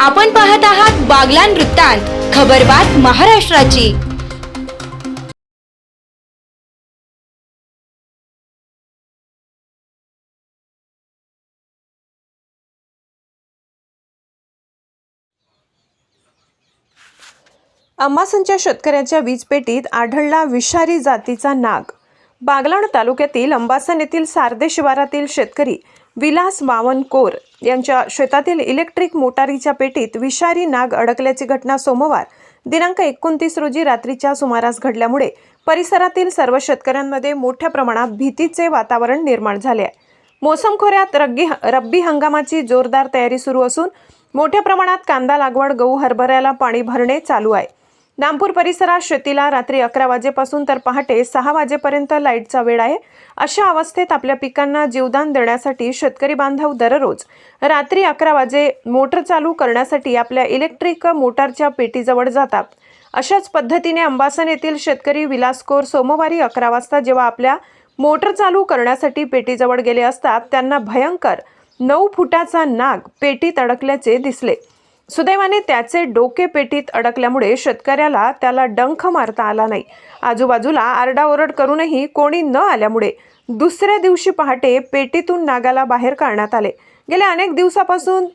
आपण पाहत आहात बागलान वृत्तांत खबरबात महाराष्ट्राची. अंबासनच्या शेतकऱ्याच्या वीजपेटीत आढळला विषारी जातीचा नाग. बागलाण तालुक्यातील अंबासन येथील सारदे शिवारातील शेतकरी विलास बावनकोर यांच्या शेतातील इलेक्ट्रिक मोटारीच्या पेटीत विषारी नाग अडकल्याची घटना सोमवार दिनांक एकोणतीस रोजी रात्रीच्या सुमारास घडल्यामुळे परिसरातील सर्व शेतकऱ्यांमध्ये मोठ्या प्रमाणात भीतीचे वातावरण निर्माण झाले आहे. मोसम खोऱ्यात रग्गी रब्बी हंगामाची जोरदार तयारी सुरू असून मोठ्या प्रमाणात कांदा लागवड गहू हरभऱ्याला पाणी भरणे चालू आहे. नामपूर परिसरात शेतीला रात्री अकरा वाजेपासून तर पहाटे सहा वाजेपर्यंत लाईटचा वेळ आहे. अशा अवस्थेत आपल्या पिकांना जीवदान देण्यासाठी शेतकरी बांधव दररोज रात्री अकरा वाजे मोटर चालू करण्यासाठी आपल्या इलेक्ट्रिक मोटारच्या पेटीजवळ जातात. अशाच पद्धतीने अंबासन येथील शेतकरी विलासकोर सोमवारी अकरा वाजता जेव्हा आपल्या मोटर चालू करण्यासाठी पेटीजवळ गेले असतात त्यांना भयंकर नऊ फुटाचा नाग पेटीत अडकल्याचे दिसले. सुदैवाने त्याचे डोके पेटीत अडकल्यामुळे शेतकऱ्याला त्याला डंख मारता आला नाही. आजूबाजूला आरडाओरड करूनही कोणी न आल्यामुळे दुसऱ्या दिवशी पहाटे पेटीतून नागाला बाहेर काढण्यात आले. गेल्या अनेक दिवसापासून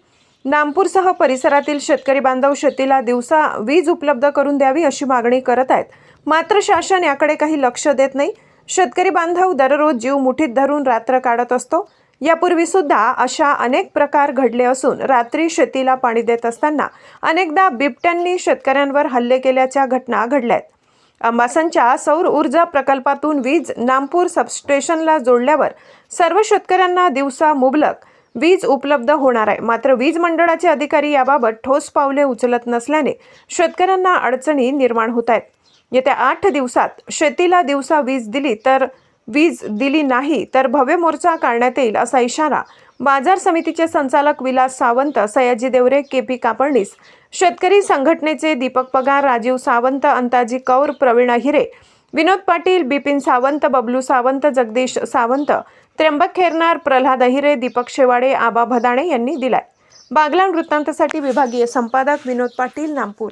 नामपूरसह परिसरातील शेतकरी बांधव शेतीला दिवसा वीज उपलब्ध करून द्यावी अशी मागणी करत आहेत. मात्र शासन याकडे काही लक्ष देत नाही. शेतकरी बांधव दररोज जीव मुठीत धरून रात्र काढत असतो. यापूर्वी सुद्धा अशा अनेक प्रकार घडले असून रात्री शेतीला पाणी देत असताना अनेकदा बिबट्यांनी शेतकऱ्यांवर हल्ले केल्याच्या घटना घडल्या आहेत अंबासनच्या सौर ऊर्जा प्रकल्पातून वीज नामपूर सबस्टेशनला जोडल्यावर सर्व शेतकऱ्यांना दिवसा मुबलक वीज उपलब्ध होणार आहे. मात्र वीज मंडळाचे अधिकारी याबाबत ठोस पावले उचलत नसल्याने शेतकऱ्यांना अडचणी निर्माण होत आहेत. येत्या आठ दिवसात शेतीला दिवसा वीज दिली तर वीज दिली नाही तर भव्य मोर्चा काढण्यात येईल असा इशारा बाजार समितीचे संचालक विलास सावंत सयाजी देवरे के पी कापडणीस शेतकरी संघटनेचे दीपक पगार राजीव सावंत अंताजी कौर प्रवीण हिरे विनोद पाटील बिपिन सावंत बबलू सावंत जगदीश सावंत त्र्यंबक खेरनार प्रल्हाद अहिरे दीपक शेवाडे आबा भदाणे यांनी दिलाय. बागलाण वृत्तांतसाठी विभागीय संपादक विनोद पाटील नामपूर.